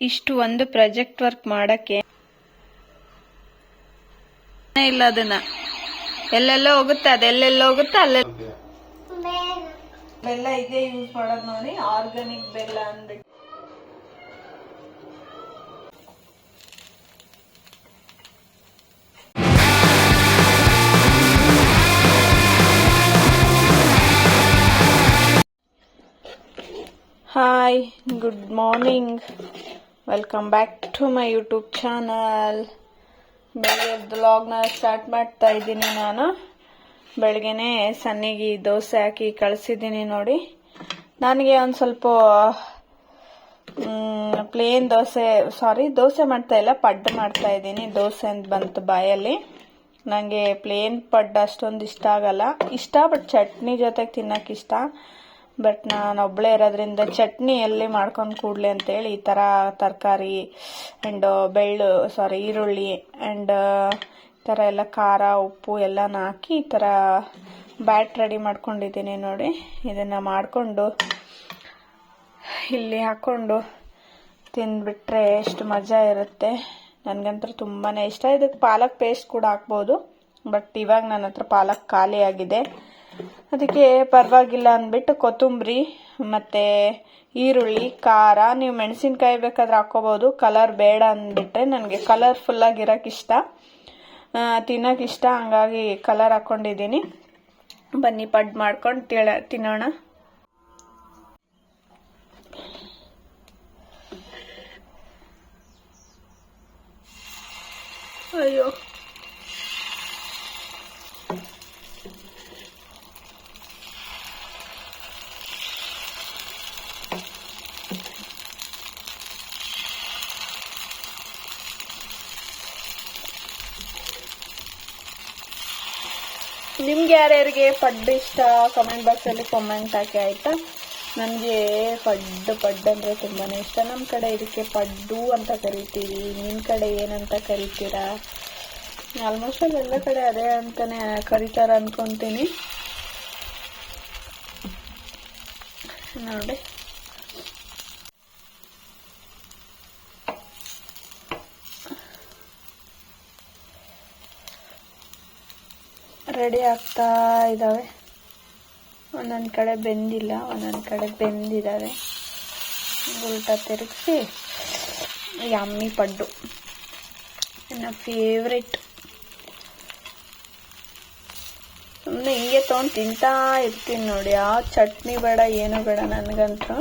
ಇಷ್ಟು ಒಂದು project work ಮಾಡಕ್ಕೆ ಇಲ್ಲ ಅದನ್ನ. ಎಲ್ಲೆಲ್ಲ ಹೋಗುತ್ತೆ ಅದೆಲ್ಲೆಲ್ಲೋ ಹೋಗುತ್ತೆ ಅಲ್ಲೆಲ್ಲ ಬೆಲ್ಲ. ಇದೆ ಯೂಸ್ ಮಾಡೋದು ನೋಡಿ ಆರ್ಗಾನಿಕ್ ಬೆಲ್ಲ ಅಂದ್ಬಿಟ್ಟು. Hi good morning welcome back to my YouTube channel ಬೆಳಗ್ಗೆ ಬ್ಲಾಗ್ನ ಸ್ಟಾರ್ಟ್ ಮಾಡ್ತಾ ಇದ್ದೀನಿ ನಾನು. ಬೆಳಗ್ಗೆನೆ ಸನ್ನಿಗೆ ದೋಸೆ ಹಾಕಿ ಕಳಿಸಿದ್ದೀನಿ ನೋಡಿ. ನನಗೆ ಒಂದು ಸ್ವಲ್ಪ ಪ್ಲೇನ್ ದೋಸೆ ಸಾರಿ ದೋಸೆ ಮಾಡ್ತಾ ಇಲ್ಲ, ಪಡ್ಡು ಮಾಡ್ತಾ ಇದ್ದೀನಿ. ದೋಸೆ ಅಂತ ಬಂತು ಬಾಯಲ್ಲಿ. ನನಗೆ ಪ್ಲೇನ್ ಪಡ್ಡು ಅಷ್ಟೊಂದು ಇಷ್ಟ ಆಗಲ್ಲ. ಇಷ್ಟ ಬಟ್ ಚಟ್ನಿ ಜೊತೆಗೆ ತಿನ್ನೋಕೆ ಇಷ್ಟ. ಬಟ್ ನಾನು ಒಬ್ಬಳೇ ಇರೋದ್ರಿಂದ ಚಟ್ನಿ ಎಲ್ಲಿ ಮಾಡ್ಕೊಂಡು ಕೂಡಲಿ ಅಂತೇಳಿ ಈ ಥರ ತರಕಾರಿ ಆ್ಯಂಡ್ ಬೆಳ್ಳು ಸಾರಿ ಈರುಳ್ಳಿ ಆ್ಯಂಡ್ ಈ ಥರ ಎಲ್ಲ ಖಾರ, ಉಪ್ಪು ಎಲ್ಲನ ಹಾಕಿ ಈ ಥರ ಬ್ಯಾಟ್ ರೆಡಿ ಮಾಡ್ಕೊಂಡಿದ್ದೀನಿ ನೋಡಿ. ಇದನ್ನು ಮಾಡಿಕೊಂಡು ಇಲ್ಲಿ ಹಾಕ್ಕೊಂಡು ತಿಂದುಬಿಟ್ರೆ ಎಷ್ಟು ಮಜಾ ಇರುತ್ತೆ. ನನಗಂತೂ ತುಂಬಾ ಇಷ್ಟ. ಇದಕ್ಕೆ ಪಾಲಕ್ ಪೇಸ್ಟ್ ಕೂಡ ಹಾಕ್ಬೋದು. ಬಟ್ ಇವಾಗ ನನ್ನ ಹತ್ರ ಪಾಲಕ್ ಖಾಲಿ ಆಗಿದೆ ಅದಕ್ಕೆ ಪರವಾಗಿಲ್ಲ ಅಂದ್ಬಿಟ್ಟು ಕೊತ್ತಂಬರಿ, ಮತ್ತು ಈರುಳ್ಳಿ, ಖಾರ, ನೀವು ಮೆಣಸಿನ್ಕಾಯಿ ಬೇಕಾದ್ರೆ ಹಾಕ್ಕೋಬೋದು. ಕಲರ್ ಬೇಡ ಅಂದ್ಬಿಟ್ರೆ ನನಗೆ ಕಲರ್ಫುಲ್ಲಾಗಿರೋಕೆ ಇಷ್ಟ. ತಿನ್ನೋಕೆ ಇಷ್ಟ, ಹಂಗಾಗಿ ಕಲರ್ ಹಾಕ್ಕೊಂಡಿದ್ದೀನಿ ಬನ್ನಿ, ಪಡ್ ಮಾಡ್ಕೊಂಡು ತಿಳ, ತಿನ್ನೋಣ. ಅಯ್ಯೋ. ನಿಮ್ಗೆ ಯಾರ್ಯಾರಿಗೆ ಪಡ್ಡ ಇಷ್ಟ? ಕಮೆಂಟ್ ಬಾಕ್ಸಲ್ಲಿ ಕಾಮೆಂಟ್ ಹಾಕಿ, ಆಯಿತಾ? ನನಗೆ ಪಡ್ಡು ಪಡ್ಡು ಅಂದರೆ ತುಂಬಾ ಇಷ್ಟ. ನಮ್ಮ ಕಡೆ ಇದಕ್ಕೆ ಪಡ್ಡು ಅಂತ ಕರಿತೀವಿ. ನಿಮ್ಮ ಕಡೆ ಏನಂತ ಕರಿತೀರಾ? ಆಲ್ಮೋಸ್ಟ್ ಅಲ್ಲಿ ಎಲ್ಲ ಕಡೆ ಅದೇ ಅಂತಾನೆ ಕರೀತಾರ ಅನ್ಕೊಂತೀನಿ. ನೋಡಿ. ರೆಡಿ ಆಗ್ತಾ ಇದ್ದಾವೆ ಒಂದೊಂದು ಕಡೆ ಬೆಂದಿಲ್ಲ, ಒಂದೊಂದು ಕಡೆ ಬೆಂದಿದ್ದಾವೆ ಉಲ್ಟಾ ತಿರುಗಿಸಿ ಯಮ್ಮಿ ಪಡ್ಡು. ನನ್ನ ಫೇವ್ರೆಟ್ ಸುಮ್ಮನೆ ಹಿಂಗೆ ತೊಗೊಂಡು ತಿಂತಾ ಇರ್ತೀನಿ ನೋಡಿ ಯಾವ ಚಟ್ನಿ ಬೇಡ, ಏನು ಬೇಡ ನನಗಂತೂ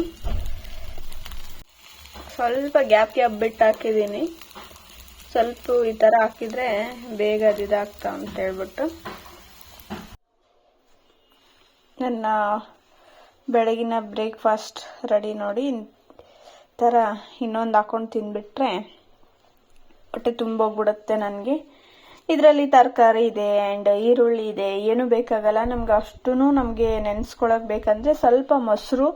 ಸ್ವಲ್ಪ ಗ್ಯಾಪ್ ಗ್ಯಾಪ್ ಬಿಟ್ಟು ಹಾಕಿದ್ದೀನಿ. ಸ್ವಲ್ಪ ಈ ಥರ ಹಾಕಿದರೆ ಬೇಗ ಅದು ಇದಾಗ್ತಾ ಅಂತ ಹೇಳ್ಬಿಟ್ಟು. ನನ್ನ ಬೆಳಗಿನ ಬ್ರೇಕ್ಫಾಸ್ಟ್ ರೆಡಿ ನೋಡಿ. ಥರ ಇನ್ನೊಂದು ಹಾಕೊಂಡು ತಿಂದುಬಿಟ್ರೆ ಹೊಟ್ಟೆ ತುಂಬೋಗ್ಬಿಡುತ್ತೆ ನನಗೆ. ಇದರಲ್ಲಿ ತರಕಾರಿ ಇದೆ ಆ್ಯಂಡ್ ಈರುಳ್ಳಿ ಇದೆ, ಏನು ಬೇಕಾಗಲ್ಲ. ನಮ್ಗೆ ಅಷ್ಟೂ ನಮಗೆ ನೆನೆಸ್ಕೊಳಕ್ಕೆ ಬೇಕಂದರೆ ಸ್ವಲ್ಪ ಮೊಸರು.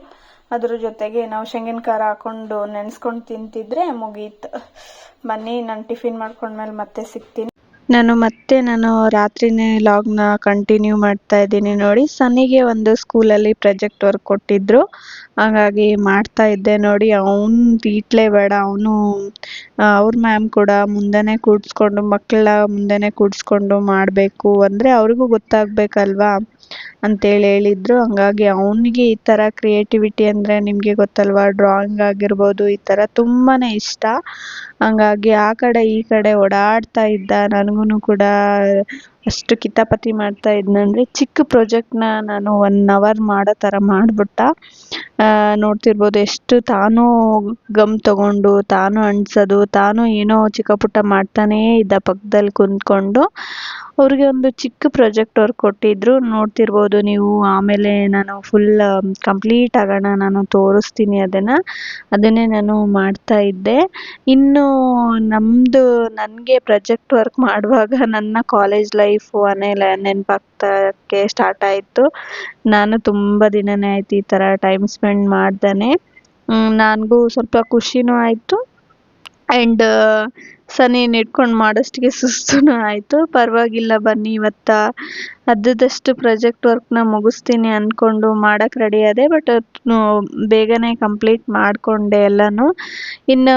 ಅದ್ರ ಜೊತೆಗೆ ನಾವು ಶೇಂಗಿನ ಖಾರ ಹಾಕೊಂಡು ನೆನೆಸ್ಕೊಂಡು ತಿಂತಿದ್ರೆ ಮುಗೀತು. ಬನ್ನಿ, ನಾನು ಟಿಫಿನ್ ಮಾಡ್ಕೊಂಡ್ಮೇಲೆ ಮತ್ತೆ ಸಿಗ್ತೀನಿ. ನಾನು ಮತ್ತೆ ನಾನು ರಾತ್ರಿಯೇ ಲಾಗ್ನ ಕಂಟಿನ್ಯೂ ಮಾಡ್ತಾ ಇದ್ದೀನಿ ನೋಡಿ. ಸನ್ನಿಗೆ ಒಂದು ಸ್ಕೂಲಲ್ಲಿ ಪ್ರಾಜೆಕ್ಟ್ ವರ್ಕ್ ಕೊಟ್ಟಿದ್ರು. ಹಾಗಾಗಿ ಮಾಡ್ತಾ ಇದ್ದೆ ನೋಡಿ. ಅವನು ತೀಟ್ಲೇ ಬೇಡ. ಅವನು ಅವ್ರ ಮ್ಯಾಮ್ ಕೂಡ ಮುಂದೆನೇ ಕೂಡಿಸ್ಕೊಂಡು ಮಕ್ಕಳ ಮುಂದೆನೇ ಕೂಡಿಸ್ಕೊಂಡು ಮಾಡಬೇಕು. ಅಂದರೆ ಅವ್ರಿಗೂ ಗೊತ್ತಾಗಬೇಕಲ್ವಾ? ಅಂತೇಳಿ ಹೇಳಿದ್ರು. ಹಂಗಾಗಿ ಅವನಿಗೆ ಈ ಥರ ಕ್ರಿಯೇಟಿವಿಟಿ ಅಂದರೆ ನಿಮಗೆ ಗೊತ್ತಲ್ವಾ? ಡ್ರಾಯಿಂಗ್ ಆಗಿರ್ಬೋದು ಈ ಥರ ತುಂಬಾ ಇಷ್ಟ. ಹಂಗಾಗಿ ಆ ಕಡೆ ಈ ಕಡೆ ಓಡಾಡ್ತಾ ಇದ್ದ. ನನಗೂ ಕೂಡ ಅಷ್ಟು ಕಿತಾಪತಿ ಮಾಡ್ತಾ ಇದ್ನಂದರೆ ಚಿಕ್ಕ ಪ್ರಾಜೆಕ್ಟ್ನ ನಾನು ಒನ್ ಅವರ್ ಮಾಡೋ ಥರ ಮಾಡಿಬಿಟ್ಟ. ನೋಡ್ತಿರ್ಬೋದು ಎಷ್ಟು ತಾನು ಗಮ್ ತಗೊಂಡು, ತಾನು ಅಂಟಿಸೋದು ತಾನು ಏನೋ ಚಿಕ್ಕ ಪುಟ್ಟ ಮಾಡ್ತಾನೇ ಇದ್ದ ಪಕ್ಕದಲ್ಲಿ ಕುಂತ್ಕೊಂಡು. ಅವ್ರಿಗೆ ಒಂದು ಚಿಕ್ಕ ಪ್ರಾಜೆಕ್ಟ್ ವರ್ಕ್ ಕೊಟ್ಟಿದ್ರು. ನೋಡ್ತಿರ್ಬೋದು ನೀವು. ಆಮೇಲೆ ನಾನು ಫುಲ್ ಕಂಪ್ಲೀಟ್ ಆಗೋಣ, ನಾನು ತೋರಿಸ್ತೀನಿ ಅದನ್ನು. ಅದನ್ನೇ ನಾನು ಮಾಡ್ತಾ ಇದ್ದೆ. ಇನ್ನು ನಮ್ಮದು ನನಗೆ ಪ್ರಾಜೆಕ್ಟ್ ವರ್ಕ್ ಮಾಡುವಾಗ ನನ್ನ ಕಾಲೇಜ್ ಲೈಫು ಆಮೇಲೆ ನೆನಪಾಗ್ತಕ್ಕೆ ಸ್ಟಾರ್ಟ್ ಆಯಿತು. ನಾನು ತುಂಬ ದಿನನೇ ಆಯ್ತು ಈ ಥರ ಟೈಮ್ ಸ್ಪೆಂಡ್ ಮಾಡ್ದೇ ನನಗೂ ಸ್ವಲ್ಪ ಖುಷಿನೂ ಆಯಿತು. ಆ್ಯಂಡ್ ಸನಿನ ಇಟ್ಕೊಂಡು ಮಾಡೋಷ್ಟಿಗೆ ಸುಸ್ತೂ ಆಯಿತು. ಪರವಾಗಿಲ್ಲ ಬನ್ನಿ ಇವತ್ತು ಅದ್ದದಷ್ಟು ಪ್ರಾಜೆಕ್ಟ್ ವರ್ಕ್ನ ಮುಗಿಸ್ತೀನಿ ಅಂದ್ಕೊಂಡು ಮಾಡೋಕ್ಕೆ ರೆಡಿ ಆದೆ ಬಟ್ ಬೇಗನೆ ಕಂಪ್ಲೀಟ್ ಮಾಡಿಕೊಂಡೆ ಎಲ್ಲನೂ. ಇನ್ನು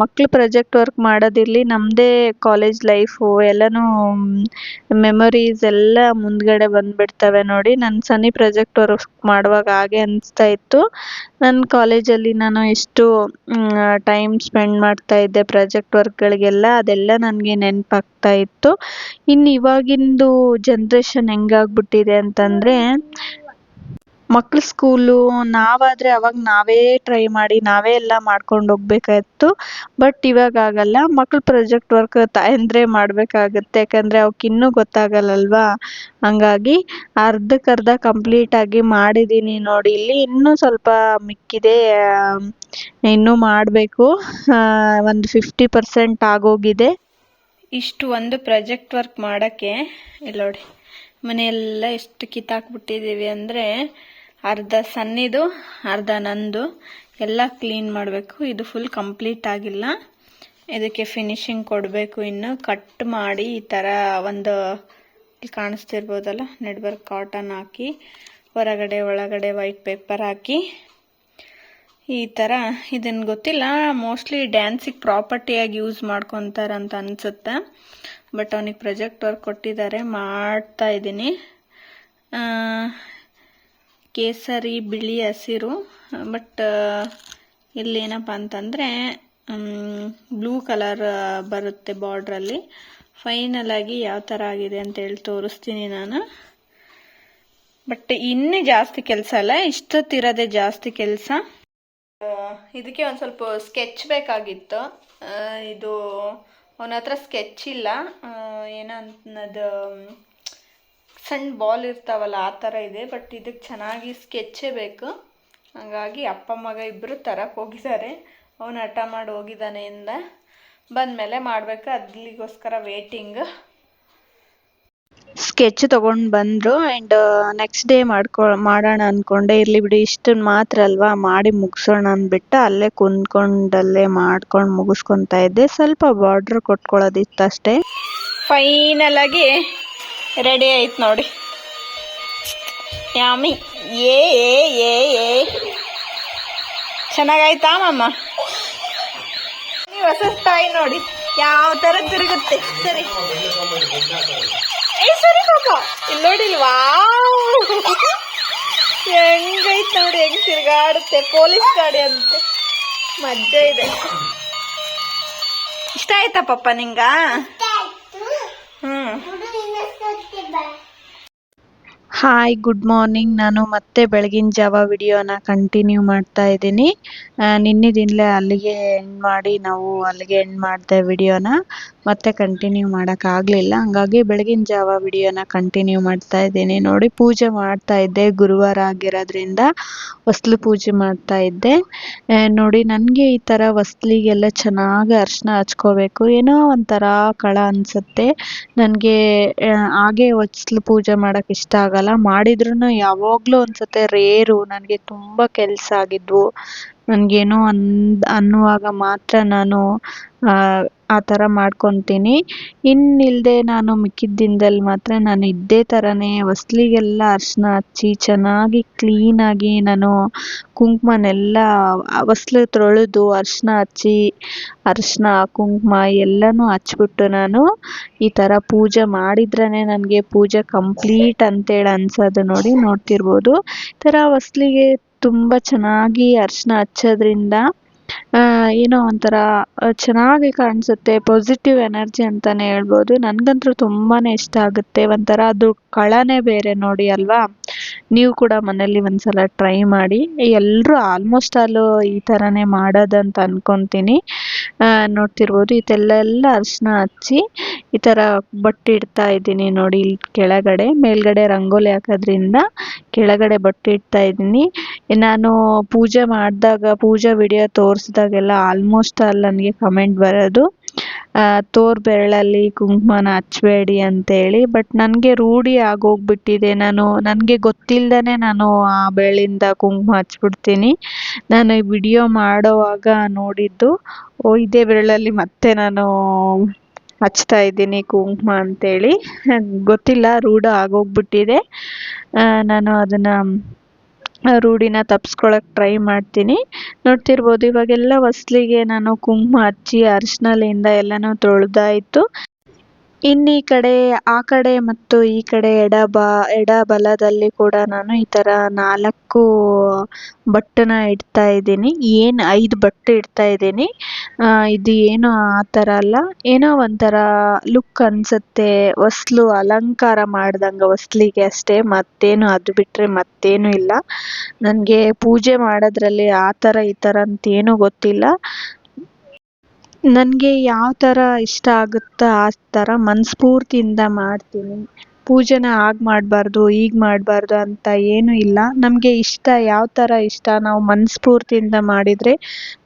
ಮಕ್ಕಳು ಪ್ರಾಜೆಕ್ಟ್ ವರ್ಕ್ ಮಾಡೋದಿರಲಿ ನಮ್ಮದೇ ಕಾಲೇಜ್ ಲೈಫು ಎಲ್ಲನೂ ಮೆಮೊರೀಸ್ ಎಲ್ಲ ಮುಂದ್ಗಡೆ ಬಂದುಬಿಡ್ತವೆ ನೋಡಿ. ನನ್ನ ಸನಿ ಪ್ರಾಜೆಕ್ಟ್ ವರ್ಕ್ ಮಾಡುವಾಗ ಹಾಗೆ ಅನಿಸ್ತಾ ಇತ್ತು. ನನ್ನ ಕಾಲೇಜಲ್ಲಿ ನಾನು ಎಷ್ಟು ಟೈಮ್ ಸ್ಪೆಂಡ್ ಮಾಡ್ತಾ ಇದ್ದೆ ಪ್ರಾಜೆಕ್ಟ್ ವರ್ಕ್ಗಳಿಗೆಲ್ಲ ಅದೆಲ್ಲ ನನಗೆ ನೆನಪಾಗ್ತಾ ಇತ್ತು. ಇನ್ನು ಇವಾಗಿಂದು ಜನ್ರೇಷನ್ ಹೆಂಗಾಗ್ಬಿಟ್ಟಿದೆ ಅಂತಂದರೆ ಮಕ್ಳ ಸ್ಕೂಲು ನಾವಾದರೆ ಅವಾಗ ನಾವೇ ಟ್ರೈ ಮಾಡಿ, ನಾವೇ ಎಲ್ಲ ಮಾಡ್ಕೊಂಡು ಹೋಗ್ಬೇಕಾಗಿತ್ತು ಬಟ್ ಇವಾಗ ಆಗಲ್ಲ. ಮಕ್ಳ ಪ್ರಾಜೆಕ್ಟ್ ವರ್ಕ್ ತಾಯಂದಿರೇ ಮಾಡಬೇಕಾಗತ್ತೆ. ಯಾಕಂದರೆ ಅವ್ಕೆ ಇನ್ನೂ ಗೊತ್ತಾಗಲ್ಲಲ್ವಾ? ಹಂಗಾಗಿ ಅರ್ಧಕ್ಕರ್ಧ ಕಂಪ್ಲೀಟಾಗಿ ಮಾಡಿದ್ದೀನಿ ನೋಡಿ. ಇಲ್ಲಿ ಇನ್ನೂ ಸ್ವಲ್ಪ ಮಿಕ್ಕಿದೆ. ಇನ್ನೂ ಮಾಡಬೇಕು. ಒಂದು ಫಿಫ್ಟಿ ಪರ್ಸೆಂಟ್ ಆಗೋಗಿದೆ. ಇಷ್ಟು ಒಂದು ಪ್ರಾಜೆಕ್ಟ್ ವರ್ಕ್ ಮಾಡೋಕ್ಕೆ, ಇಲ್ಲಿ ನೋಡಿ, ಮನೆಯೆಲ್ಲ ಎಷ್ಟು ಕಿತ್ತಾಕ್ಬಿಟ್ಟಿದ್ದೀವಿ ಅಂದರೆ ಅರ್ಧ ಸನ್ನಿದು, ಅರ್ಧ ನಂದು ಎಲ್ಲ ಕ್ಲೀನ್ ಮಾಡಬೇಕು. ಇದು ಫುಲ್ ಕಂಪ್ಲೀಟ್ ಆಗಿಲ್ಲ. ಇದಕ್ಕೆ ಫಿನಿಶಿಂಗ್ ಕೊಡಬೇಕು ಇನ್ನು. ಕಟ್ ಮಾಡಿ ಈ ಥರ ಒಂದು ಕಾಣಿಸ್ತಿರ್ಬೋದಲ್ಲ? ನೆಡ್ವರ್ಕ್ ಕಾಟನ್ ಹಾಕಿ, ಹೊರಗಡೆ, ಒಳಗಡೆ ವೈಟ್ ಪೇಪರ್ ಹಾಕಿ. ಈ ಥರ ಇದನ್ನು ಗೊತ್ತಿಲ್ಲ. ಮೋಸ್ಟ್ಲಿ ಡ್ಯಾನ್ಸಿಗೆ ಪ್ರಾಪರ್ಟಿಯಾಗಿ ಯೂಸ್ ಮಾಡ್ಕೊತಾರಂತ ಅನಿಸುತ್ತೆ. ಬಟ್ ಅವನಿಗೆ ಪ್ರಾಜೆಕ್ಟ್ ವರ್ಕ್ ಕೊಟ್ಟಿದ್ದಾರೆ. ಮಾಡ್ತಾ ಇದ್ದೀನಿ. ಕೇಸರಿ, ಬಿಳಿ ಹಸಿರು, ಬಟ್ ಇಲ್ಲೇನಪ್ಪ ಅಂತಂದರೆ ಬ್ಲೂ ಕಲರ್ ಬರುತ್ತೆ ಬಾರ್ಡ್ರಲ್ಲಿ ಫೈನಲ್ ಆಗಿ ಯಾವ ಥರ ಆಗಿದೆ ಅಂತ ಹೇಳಿ ತೋರಿಸ್ತೀನಿ ನಾನು. ಬಟ್ ಇನ್ನೇ ಜಾಸ್ತಿ ಕೆಲಸ ಅಲ್ಲ, ಇಷ್ಟೊತ್ತಿರೋದೇ ಜಾಸ್ತಿ ಕೆಲಸ. ಇದಕ್ಕೆ ಒಂದು ಸ್ವಲ್ಪ ಸ್ಕೆಚ್ ಬೇಕಾಗಿತ್ತು. ಇದು ಅವನ ಹತ್ರ ಸ್ಕೆಚ್ ಇಲ್ಲ. ಏನೋ ಅನ್ನೋದು ಸಣ್ಣ ಬಾಲ್ ಇರ್ತಾವಲ್ಲ ಆ ಥರ ಇದೆ ಬಟ್ ಇದಕ್ಕೆ ಚೆನ್ನಾಗಿ ಸ್ಕೆಚ್ಚೇ ಬೇಕು. ಹಾಗಾಗಿ ಅಪ್ಪ ಮಗ ಇಬ್ಬರು ತರಕ್ಕೆ ಹೋಗಿದ್ದಾರೆ. ಅವನು ಹಠ ಮಾಡಿ ಹೋಗಿದ್ದಾನೆ ಇಂದ. ಬಂದಮೇಲೆ ಮಾಡಬೇಕು ಅಲ್ಲಿಗೋಸ್ಕರ ವೇಟಿಂಗ್ ಸ್ಕೆಚ್ ತೊಗೊಂಡು ಬಂದರು ಆ್ಯಂಡ್ ನೆಕ್ಸ್ಟ್ ಡೇ ಮಾಡ್ಕೊ ಮಾಡೋಣ ಅಂದ್ಕೊಂಡೆ ಇರಲಿ ಬಿಡಿ ಇಷ್ಟನ್ನು ಮಾತ್ರ ಅಲ್ವಾ? ಮಾಡಿ ಮುಗಿಸೋಣ ಅಂದ್ಬಿಟ್ಟು ಅಲ್ಲೇ ಕುಂತ್ಕೊಂಡಲ್ಲೇ ಮಾಡ್ಕೊಂಡು ಮುಗಿಸ್ಕೊತಾ ಇದ್ದೆ. ಸ್ವಲ್ಪ ಬಾರ್ಡ್ರ್ ಕೊಟ್ಕೊಳ್ಳೋದಿತ್ತು ಅಷ್ಟೇ ಫೈನಲ್ ಆಗಿ ರೆಡಿ ಆಯ್ತು ನೋಡಿ. ಯಾಮಿ, ಏ ಏ ಏ ಏ. ಚೆನ್ನಾಗಾಯ್ತಾ ಮಾಮ? ನೀವು ಹೊಸ ತಾಯಿ ನೋಡಿ, ಯಾವ ಥರ ತಿರುಗುತ್ತೆ. ಸರಿ. ಏ, ಸರಿ ಪಾಪ ಇಲ್ಲಿ ನೋಡಿಲ್ವಾ ಹೆಂಗೈತೆ ನೋಡಿ, ಹೆಂಗ್ ತಿರುಗಾಡುತ್ತೆ. ಪೊಲೀಸ್ ಗಾಡಿ ಅಂತೆ. ಮಜ್ಜೆ ಇದೆ. ಇಷ್ಟ ಆಯ್ತಾ ಪಪ್ಪ ನಿಂಗ? ಹಾಯ್ ಗುಡ್ ಮಾರ್ನಿಂಗ್ ನಾನು ಮತ್ತೆ ಬೆಳಗಿನ ಜಾವ ವಿಡಿಯೋನ ಕಂಟಿನ್ಯೂ ಮಾಡ್ತಾ ಇದ್ದೀನಿ. ನಿನ್ನೆದಿಂದಲೇ ಅಲ್ಲಿಗೆ ಎಂಡ್ ಮಾಡಿ, ನಾವು ಅಲ್ಲಿಗೆ ಎಂಡ್ ಮಾಡಿದೆ ವಿಡಿಯೋನ. ಮತ್ತೆ ಕಂಟಿನ್ಯೂ ಮಾಡೋಕ್ಕಾಗಲಿಲ್ಲ ಹಾಗಾಗಿ ಬೆಳಗಿನ ಜಾವ ವಿಡಿಯೋನ ಕಂಟಿನ್ಯೂ ಮಾಡ್ತಾ ಇದ್ದೀನಿ. ನೋಡಿ, ಪೂಜೆ ಮಾಡ್ತಾ ಇದ್ದೆ. ಗುರುವಾರ ಆಗಿರೋದ್ರಿಂದ ಹೊಸ್ಲು ಪೂಜೆ ಮಾಡ್ತಾ ಇದ್ದೆ. ನೋಡಿ, ನನಗೆ ಈ ಥರ ಹೊಸ್ಲಿಗೆಲ್ಲ ಚೆನ್ನಾಗಿ ಅರ್ಶಿನ ಹಚ್ಕೋಬೇಕು. ಏನೋ ಒಂಥರ ಕಳ ಅನಿಸುತ್ತೆ. ನನಗೆ ಹಾಗೆ ಹೊಸ್ಲು ಪೂಜೆ ಮಾಡೋಕೆ ಇಷ್ಟ ಆಗಲ್ಲ. ಮಾಡಿದ್ರೂ ಯಾವಾಗಲೂ ಅನಿಸುತ್ತೆ, ರೇರು. ನನಗೆ ತುಂಬ ಕೆಲಸ ಆಗಿದ್ವು. ನನಗೇನೋ ಅನ್ ಅನ್ನುವಾಗ ಮಾತ್ರ ನಾನು ಆ ಥರ ಮಾಡ್ಕೊತೀನಿ. ಇನ್ನಿಲ್ಲದೆ ನಾನು ಮಿಕ್ಕಿದ ದಿನದಲ್ಲಿ ಮಾತ್ರ ನಾನು ಇದ್ದೇ ಥರನೇ ಹೊಸ್ಲಿಗೆಲ್ಲ ಅರಿಶಿನ ಹಚ್ಚಿ ಚೆನ್ನಾಗಿ ಕ್ಲೀನಾಗಿ ನಾನು ಕುಂಕುಮನೆಲ್ಲ ಹೊಸ್ಲು ತೊಳೆದು ಅರಿಶಿನ ಹಚ್ಚಿ, ಅರಿಶಿನ, ಕುಂಕುಮ ಎಲ್ಲನೂ ಹಚ್ಬಿಟ್ಟು ನಾನು ಈ ಥರ ಪೂಜೆ ಮಾಡಿದ್ರೇ ನನಗೆ ಪೂಜೆ ಕಂಪ್ಲೀಟ್ ಅಂತೇಳಿ ಅನ್ಸೋದು ನೋಡಿ ನೋಡ್ತಿರ್ಬೋದು. ಈ ಥರ ಹೊಸ್ಲಿಗೆ ತುಂಬ ಚೆನ್ನಾಗಿ ಅರಿಶಿನ ಹಚ್ಚೋದ್ರಿಂದ ಏನೋ ಒಂಥರ ಚೆನ್ನಾಗಿ ಕಾಣಿಸುತ್ತೆ ಪಾಸಿಟಿವ್ ಎನರ್ಜಿ ಅಂತಲೇ ಹೇಳ್ಬೋದು. ನನಗಂತೂ ತುಂಬಾ ಇಷ್ಟ ಆಗುತ್ತೆ. ಒಂಥರ ಅದು ಕಳನೆ ಬೇರೆ ನೋಡಿ, ಅಲ್ವಾ? ನೀವು ಕೂಡ ಮನೇಲಿ ಒಂದ್ಸಲ ಟ್ರೈ ಮಾಡಿ ಎಲ್ಲರೂ ಆಲ್ಮೋಸ್ಟ್ ಆಲು ಈ ಥರನೇ ಮಾಡೋದಂತ ಅನ್ಕೊತೀನಿ. ನೋಡ್ತಿರ್ಬೋದು ಇದೆಲ್ಲ ಅರಿಶಿನ ಹಚ್ಚಿ ಈ ಥರ ಬಟ್ಟೆ ಇಡ್ತಾ ಇದ್ದೀನಿ ನೋಡಿ ಇಲ್ಲಿ ಕೆಳಗಡೆ. ಮೇಲ್ಗಡೆ ರಂಗೋಲಿ ಹಾಕೋದ್ರಿಂದ ಕೆಳಗಡೆ ಬಟ್ಟೆ ಇಡ್ತಾ ಇದ್ದೀನಿ. ನಾನು ಪೂಜೆ ಮಾಡಿದಾಗ, ಪೂಜಾ ವಿಡಿಯೋ ತೋರಿಸಿದಾಗೆಲ್ಲ ಆಲ್ಮೋಸ್ಟ್ ಆಲ್ ನನಗೆ ಕಮೆಂಟ್ ಬರೋದು. ತೋರ್ ಬೆರಳಲ್ಲಿ ಕುಂಕುಮನ ಹಚ್ಚಬೇಡಿ ಅಂತೇಳಿ ಬಟ್ ನನಗೆ ರೂಢಿ ಆಗೋಗ್ಬಿಟ್ಟಿದೆ. ನಾನು ನನಗೆ ಗೊತ್ತಿಲ್ಲದೇ ನಾನು ಆ ಬೆರಳಿಂದ ಕುಂಕುಮ ಹಚ್ಬಿಡ್ತೀನಿ. ನಾನು ಈ ವಿಡಿಯೋ ಮಾಡೋವಾಗ ನೋಡಿದ್ದು ಓ ಇದೇ ಬೆರಳಲ್ಲಿ ಮತ್ತೆ ನಾನು ಹಚ್ತಾ ಇದ್ದೀನಿ ಕುಂಕುಮ ಅಂತೇಳಿ. ಗೊತ್ತಿಲ್ಲ ರೂಢ ಆಗೋಗ್ಬಿಟ್ಟಿದೆ. ಆ, ನಾನು ಅದನ್ನು ರೂಢಿನ ತಪ್ಸ್ಕೊಳಕ್ ಟ್ರೈ ಮಾಡ್ತೀನಿ. ನೋಡ್ತಿರ್ಬೋದು ಇವಾಗೆಲ್ಲ ವಸ್ಲಿಗೆ ನಾನು ಕುಂಕುಮ ಹಚ್ಚಿ ಅರಿಶಿನಲಿಂದ ಎಲ್ಲನೂ ತೊಳೆದಾಯ್ತು. ಇನ್ನು ಕಡೆ, ಆ ಕಡೆ ಮತ್ತು ಈ ಕಡೆ ಎಡ ಬಾ, ಎಡ ಬಲದಲ್ಲಿ ಕೂಡ ನಾನು ಈ ಥರ ನಾಲ್ಕು ಬಟ್ಟನ್ನ ಇಡ್ತಾ ಇದ್ದೀನಿ. ಏನು ಐದು ಬಟ್ಟೆ ಇಡ್ತಾ ಇದ್ದೀನಿ. ಇದು ಏನು ಆ ಥರ ಅಲ್ಲ. ಏನೋ ಒಂಥರ ಲುಕ್ ಅನಿಸುತ್ತೆ. ಹೊಸ್ಲು ಅಲಂಕಾರ ಮಾಡ್ದಂಗೆ ಹೊಸ್ಲಿಗೆ ಅಷ್ಟೇ. ಮತ್ತೇನು ಅದು ಬಿಟ್ಟರೆ ಮತ್ತೇನು ಇಲ್ಲ. ನನಗೆ ಪೂಜೆ ಮಾಡೋದ್ರಲ್ಲಿ ಆ ಥರ ಈ ಥರ ಅಂತೇನೂ ಗೊತ್ತಿಲ್ಲ. ನನಗೆ ಯಾವ ಥರ ಇಷ್ಟ ಆಗುತ್ತೋ ಆ ಥರ ಮನಸ್ಫೂರ್ತಿಯಿಂದ ಮಾಡ್ತೀನಿ. ಪೂಜೆನ ಹಾಗೆ ಮಾಡಬಾರ್ದು, ಹೀಗೆ ಮಾಡಬಾರ್ದು ಅಂತ ಏನೂ ಇಲ್ಲ. ನಮಗೆ ಇಷ್ಟ ಯಾವ ಥರ ಇಷ್ಟ ನಾವು ಮನಸ್ಫೂರ್ತಿಯಿಂದ ಮಾಡಿದರೆ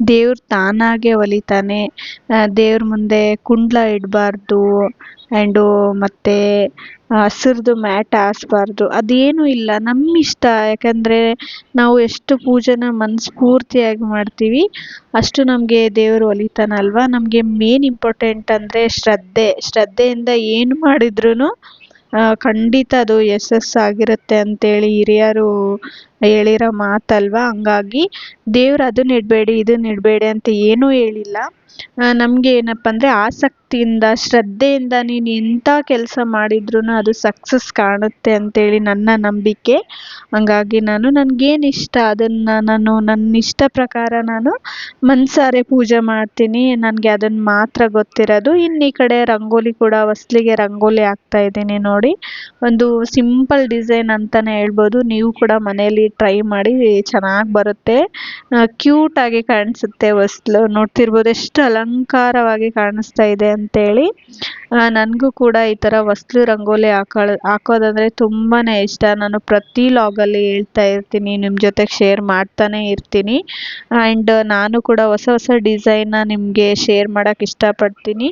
ದೇವ್ರು ತಾನಾಗೇ ಒಲಿತಾನೆ. ದೇವ್ರ ಮುಂದೆ ಕುಂಡ್ಲ ಇಡಬಾರ್ದು. ಆ್ಯಂಡು ಮತ್ತು ಹಸ್ರದ್ದು ಮ್ಯಾಟ್ ಹಾಸ್ಬಾರ್ದು, ಅದೇನೂ ಇಲ್ಲ. ನಮ್ಮ ಇಷ್ಟ ಯಾಕಂದರೆ ನಾವು ಎಷ್ಟು ಪೂಜೆನ ಮನಸ್ಫೂರ್ತಿಯಾಗಿ ಮಾಡ್ತೀವಿ, ಅಷ್ಟು ನಮಗೆ ದೇವರು ಒಲಿತಾನಲ್ವ? ನಮಗೆ ಮೇನ್ ಇಂಪಾರ್ಟೆಂಟ್ ಅಂದರೆ ಶ್ರದ್ಧೆ. ಶ್ರದ್ಧೆಯಿಂದ ಏನು ಮಾಡಿದ್ರೂ ಖಂಡಿತ ಅದು ಯಶಸ್ಸಾಗಿರುತ್ತೆ ಅಂತೇಳಿ ಹಿರಿಯರು ಹೇಳಿರೋ ಮಾತಲ್ವಾ? ಹಂಗಾಗಿ ದೇವ್ರು ಅದನ್ನ ಇಡಬೇಡಿ ಇದನ್ನ ಇಡಬೇಡಿ ಅಂತ ಏನೂ ಹೇಳಿಲ್ಲ. ನಮಗೆ ಏನಪ್ಪ ಅಂದರೆ ಆಸಕ್ತಿಯಿಂದ, ಶ್ರದ್ಧೆಯಿಂದ ನೀನು ಎಂಥ ಕೆಲಸ ಮಾಡಿದ್ರೂ ಅದು ಸಕ್ಸಸ್ ಕಾಣುತ್ತೆ ಅಂತೇಳಿ ನನ್ನ ನಂಬಿಕೆ. ಹಂಗಾಗಿ ನಾನು ನನಗೇನು ಇಷ್ಟ ಅದನ್ನು ನಾನು, ನನ್ನ ಇಷ್ಟ ಪ್ರಕಾರ ನಾನು ಮನಸಾರೆ ಪೂಜೆ ಮಾಡ್ತೀನಿ. ನನಗೆ ಅದನ್ನು ಮಾತ್ರ ಗೊತ್ತಿರೋದು. ಇನ್ನು ಈ ಕಡೆ ರಂಗೋಲಿ ಕೂಡ ಹೊಸ್ಲಿಗೆ ರಂಗೋಲಿ ಹಾಕ್ತಾ ಇದ್ದೀನಿ ನೋಡಿ. ಒಂದು ಸಿಂಪಲ್ ಡಿಸೈನ್ ಅಂತಲೇ ಹೇಳ್ಬೋದು. ನೀವು ಕೂಡ ಮನೆಯಲ್ಲಿ ಟ್ರೈ ಮಾಡಿ ಚೆನ್ನಾಗಿ ಬರುತ್ತೆ. ಕ್ಯೂಟಾಗಿ ಕಾಣಿಸುತ್ತೆ ಹೊಸ್ಲು. ನೋಡ್ತಿರ್ಬೋದು ಎಷ್ಟು ಅಲಂಕಾರವಾಗಿ ಕಾಣಿಸ್ತಾ ಇದೆ ಅಂತೇಳಿ. ನನಗೂ ಕೂಡ ಈ ಥರ ಹೊಸ್ಲು ರಂಗೋಲಿ ಹಾಕೊಳ್ಳೋ ಹಾಕೋದಂದರೆ ತುಂಬಾ ಇಷ್ಟ. ನಾನು ಪ್ರತಿ ಲಾಗಲ್ಲಿ ಹೇಳ್ತಾ ಇರ್ತೀನಿ ನಿಮ್ಮ ಜೊತೆಗೆ ಶೇರ್ ಮಾಡ್ತಾನೆ ಇರ್ತೀನಿ. ಆ್ಯಂಡ್ ನಾನು ಕೂಡ ಹೊಸ ಹೊಸ ಡಿಸೈನ್ನ ನಿಮಗೆ ಶೇರ್ ಮಾಡೋಕ್ಕೆ ಇಷ್ಟಪಡ್ತೀನಿ.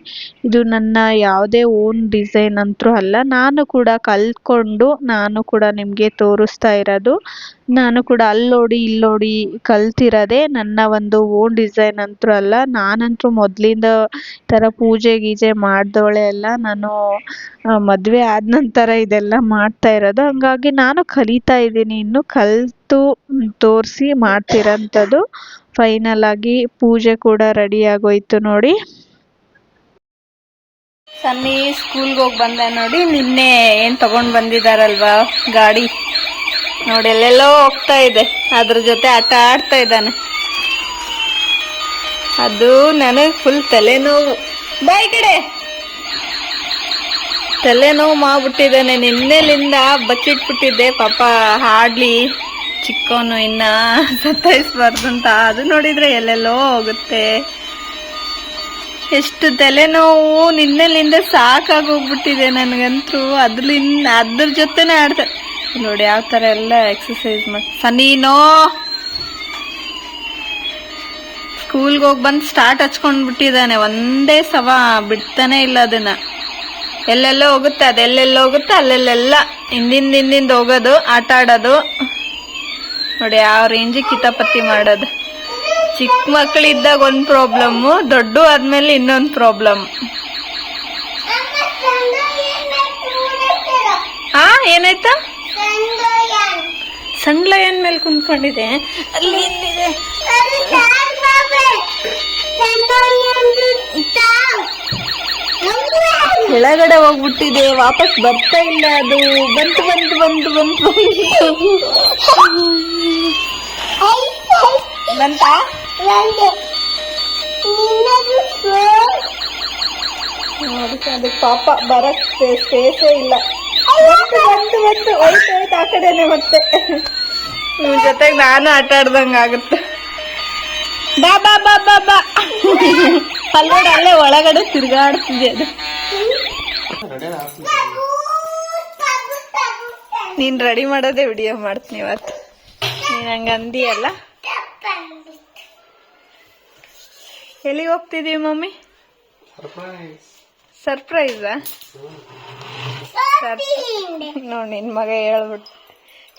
ಇದು ನನ್ನ ಯಾವುದೇ ಓನ್ ಡಿಸೈನ್ ಅಂತೂ ಅಲ್ಲ. ನಾನು ಕೂಡ ಕಲ್ತ್ಕೊಂಡು ನಾನು ಕೂಡ ನಿಮಗೆ ತೋರಿಸ್ತಾ ಇರೋದು. ನಾನು ಕೂಡ ಅಲ್ಲಿ ನೋಡಿ ಇಲ್ಲಿ ನೋಡಿ ಕಲ್ತಿರೋದೇ ನನ್ನ ಒಂದು ಓನ್ ಡಿಸೈನ್ ಅಂತೂ ಅಲ್ಲ. ನಾನಂತೂ ಮೊದಲಿಂದ ಈ ಥರ ಪೂಜೆ ಗೀಜೆ ಮಾಡಿದವಳೆ ಅಲ್ಲ. ನಾನು ಮದುವೆ ಆದ ನಂತರ ಇದೆಲ್ಲ ಮಾಡ್ತಾ ಇರೋದು. ಹಂಗಾಗಿ ನಾನು ಕಲಿತಾ ಇದ್ದೀನಿ. ಇನ್ನು ಕಲಿತು ತೋರಿಸಿ ಮಾಡ್ತಿರೋಂಥದ್ದು. ಫೈನಲ್ ಆಗಿ ಪೂಜೆ ಕೂಡ ರೆಡಿ ಆಗೋಯ್ತು ನೋಡಿ. ಸನ್ನಿ ಸ್ಕೂಲ್ಗೆ ಹೋಗಿ ಬಂದ ನೋಡಿ. ನಿನ್ನೆ ಏನು ತಗೊಂಡು ಬಂದಿದ್ದಾರಲ್ವಾ ಗಾಡಿ? ನೋಡಿ ಎಲ್ಲೆಲ್ಲೋ ಹೋಗ್ತಾ ಇದೆ. ಅದ್ರ ಜೊತೆ ಆಟ ಆಡ್ತಾ ಇದ್ದಾನೆ. ಅದು ನನಗೆ ಫುಲ್ ತಲೆನೋವು. ಬಾಯ್ ಕಡೆ. ತಲೆನೋವು ಮಾಡ್ಬಿಟ್ಟಿದ್ದಾನೆ. ನಿನ್ನೆಲಿಂದ ಬಚ್ಚಿಟ್ಬಿಟ್ಟಿದ್ದೆ. ಪಾಪ ಹಾಡ್ಲಿ ಚಿಕ್ಕವನು ಇನ್ನ ಸತ್ತಾಯಿಸ್ಬಾರ್ದು ಅಂತ. ಅದು ನೋಡಿದ್ರೆ ಎಲ್ಲೆಲ್ಲೋ ಹೋಗುತ್ತೆ. ಎಷ್ಟು ತಲೆನೋವು. ನಿನ್ನೆಲಿಂದ ಸಾಕಾಗೋಗ್ಬಿಟ್ಟಿದೆ ನನಗಂತೂ. ಅದ್ರಿಂದ ಅದ್ರ ಜೊತೆನೇ ಆಡ್ತಾ ನೋಡಿ ಯಾವ ಥರ ಎಲ್ಲ ಎಕ್ಸಸೈಸ್ ಮಾಡಿ ಸನೀನೋ ಸ್ಕೂಲ್ಗೆ ಹೋಗಿ ಬಂದು ಸ್ಟಾರ್ಟ್ ಹಚ್ಕೊಂಡು ಬಿಟ್ಟಿದ್ದಾನೆ ಒಂದೇ ಸವ ಬಿಡ್ತಾನೆ ಇಲ್ಲ ಅದನ್ನ. ಎಲ್ಲೆಲ್ಲೋ ಹೋಗುತ್ತೆ ಅದೆಲ್ಲೆಲ್ಲ ಹೋಗುತ್ತೆ ಅಲ್ಲೆಲ್ಲೆಲ್ಲ ಹಿಂದಿಂದ ಹಿಂದಿಂದ ಹೋಗೋದು ಆಟ ಆಡೋದು. ನೋಡಿ ಯಾವ ರೇಂಜಿಗೆ ಕಿತಾಪತಿ ಮಾಡೋದು. ಚಿಕ್ಕ ಮಕ್ಕಳಿದ್ದಾಗ ಒಂದು ಪ್ರಾಬ್ಲಮ್ಮು ದೊಡ್ಡ ಆದಮೇಲೆ ಇನ್ನೊಂದು ಪ್ರಾಬ್ಲಮ್ ಹಾಂ ಏನಾಯ್ತಾ? ಸಣ್ಣ ಲಯನ್ ಮೇಲೆ ಕುಂತ್ಕೊಂಡಿದೆ ಅಲ್ಲಿ ಇಲ್ಲಿದೆ ಕೆಳಗಡೆ ಹೋಗ್ಬಿಟ್ಟಿದೆ ವಾಪಸ್ ಬರ್ತಾ ಇಲ್ಲ ಅದು ಬಂತು ಬಂತು ಬಂತು ಬಂತು ಬಂತಾ ಅದಕ್ಕೆ ಅದಕ್ಕೆ ಪಾಪ ಬರಕ್ಕೆ ಸ್ಪೇಸೇ ಇಲ್ಲ ಬಂತು ಬಂತು ಬಂತು. ಹೋಯ್ತು ಹೋಯ್ತು ಆ ಕಡೆನೆ ಮತ್ತೆ. ನಿಮ್ ಜೊತೆಗೆ ನಾನು ಆಟ ಆಡ್ದಂಗ ಆಗುತ್ತೆ. ಬಾ ಬಾ ಬಾ ಬಾ ಬಾ. ಅಲ್ಲೋಡ ಅಲ್ಲೇ ಒಳಗಡೆ ತಿರ್ಗಾಡ್ತಿದೆ ಅದು. ನೀನ್ ರೆಡಿ ಮಾಡೋದೇ ವಿಡಿಯೋ ಮಾಡ್ತೀನಿ ಇವತ್ತು. ನೀನ್ ಹಂಗ ಅಂದಿಯಲ್ಲ ಎಲ್ಲಿಗೆ ಹೋಗ್ತಿದೀವಿ ಮಮ್ಮಿ? ಸರ್ಪ್ರೈಸ್ ಸರ್ಪ್ರೈಸಾ ನೋಡಿ ನಿನ್ ಮಗ ಹೇಳ್ಬಿಟ್